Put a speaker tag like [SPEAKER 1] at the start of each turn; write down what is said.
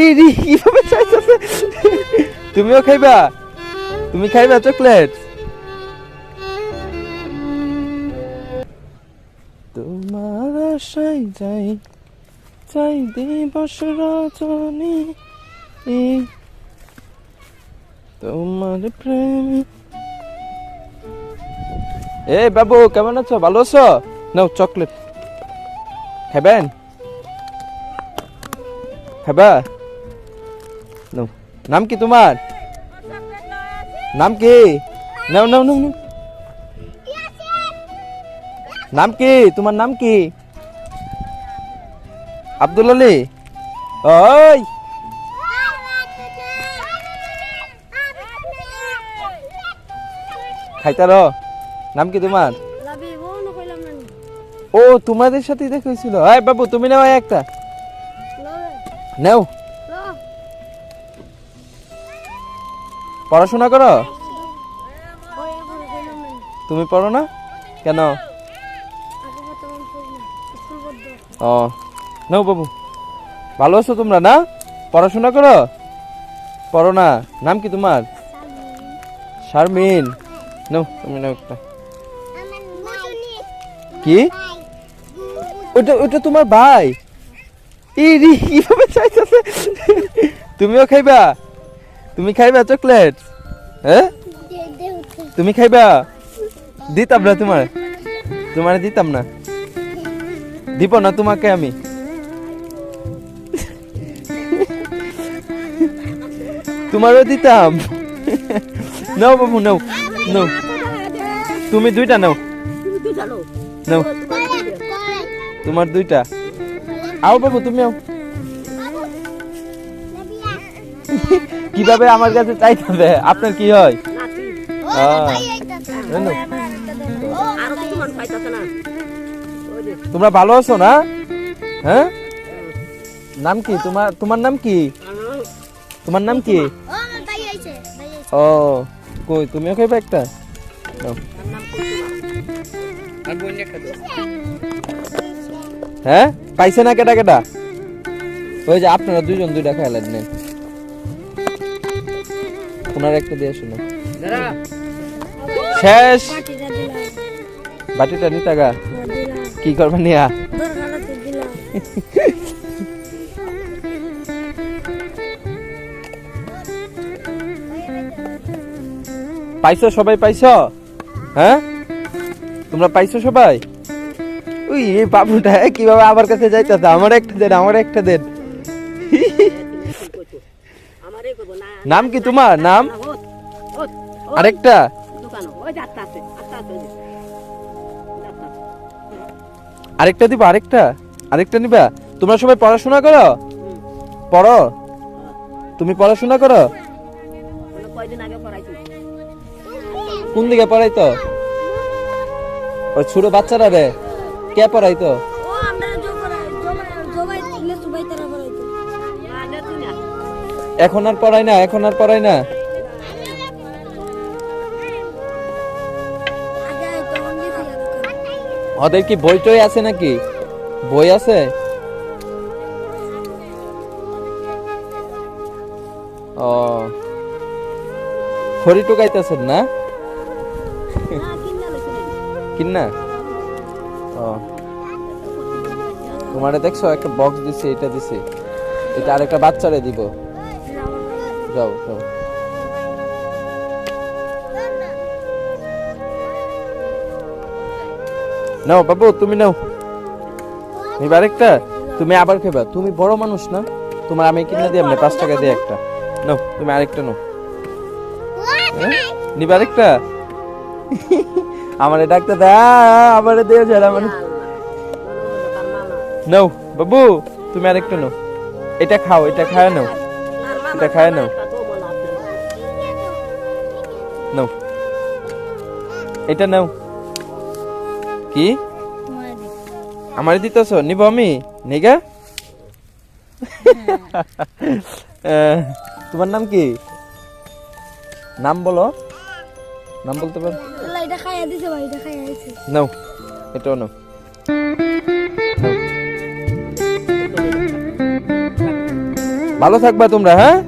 [SPEAKER 1] ইরি কীভাবে তুমিও খাইবা? তুমি খাইবা চকলেট তোমার আশাই যাই চাই দিবস রজনী। তোমার প্রেম। এ, বাবু, কেমন আছো? ভালো আছো? নাও চকলেট খাবেন? খাবা? নাম কি তোমার? নাম কি? নাম কি? তোমার নাম কি? আব্দুল আলী? ওই। খাইতার নাম কি তোমার? ও, তোমাদের সাথে দেখা হয়েছিল। এই বাবু, তুমি নাও একটা। নাও। পড়াশোনা করো? তুমি পড়ো না? কেন? ও। নাও বাবু। ভালো আছো তোমরা, না? পড়াশোনা করো? পড়ো না। নাম কি তোমার? শারমিন। নাও, তুমি নাও একটা। কি? ওটা ওটা তোমার ভাই। ইরি, কীভাবে চাইতেছে? তুমিও খাইবা? তুমি খাইবা চকলেট? হ্যাঁ? তুমি খাইবা? দিতাম না তোমার। তোমার দিতাম না। দিব না তোমাকে আমি। তোমারও দিতাম। নাও বাবু, নাও। নাও। তুমি দুইটা নাও। নাও। তোমার দুইটা। আও বাবু, তুমি আও। কীভাবে আমার কাছে চাইতে হবে আপনার কি হয়? তোমরা ভালো আছো না? হ্যাঁ? নাম কি? তোমার তোমার নাম কি? তোমার নাম কি? ও কই তুমিও খাইবা একটা? হ্যাঁ? পাইছে না কেটা কেটা? ওই যে আপনারা দুজন দুইটা খাইলেন নেন ওনার একটা দিয়ে শুনো শেষ। বাটিটা নিতা গা। কি করবে নিয়া? পাইছো সবাই পাইছো? হ্যাঁ? তোমরা পাইছো সবাই? উই এই বাবুটা কীভাবে আমার কাছে যাইতেছে? আমার একটা দেন আমার একটা দেন। নাম কি তোমার? নাম? আরেকটা। আরেকটা দিবা, আরেকটা। আরেকটা নিবা। তোমরা সবাই পড়াশোনা করো? পড়ো? তুমি পড়াশোনা করো? কোন দিকে পড়াইতো? ওই ছোট বাচ্চারা রে। কে পড়াইতো? এখন আর পড়াই না, এখন আর পড়াই না। ওদের কি বই টই আছে নাকি? বই আছে? ও। খড়ি টুকাইতেছেন না? কিন্না? ও। তোমারে দেখছ, একটা বক্স দিছে, এটা দিছে। এটা আরেকটা বাচ্চারে দিব। যাও যাও। নাও বাবু, তুমি নাও। নিবা আরেকটা তুমি আবার খেবা। তুমি বড় মানুষ না? তোমার আমি কিনে দিই আপনি পাঁচ টাকা দিয়ে একটা। নাও, তুমি আরেকটা নাও। হ্যাঁ? নিবা আরেকটা? আমারে ডাক্তার দা, আমারে দিয়ে যারা মানে। নাও, বাবু, তুমি আরেকটা নাও। এটা খাও, এটা খায় নাও। এটা খায় নাও। নাও। এটা নাও। কি? আমারে দিতেছ? নিব আমি? নিগা? তোমার নাম কি? নাম বলো। নাম বলতে পারো। নাও, এটাও নাও। ভালো থাকবা তোমরা হ্যাঁ?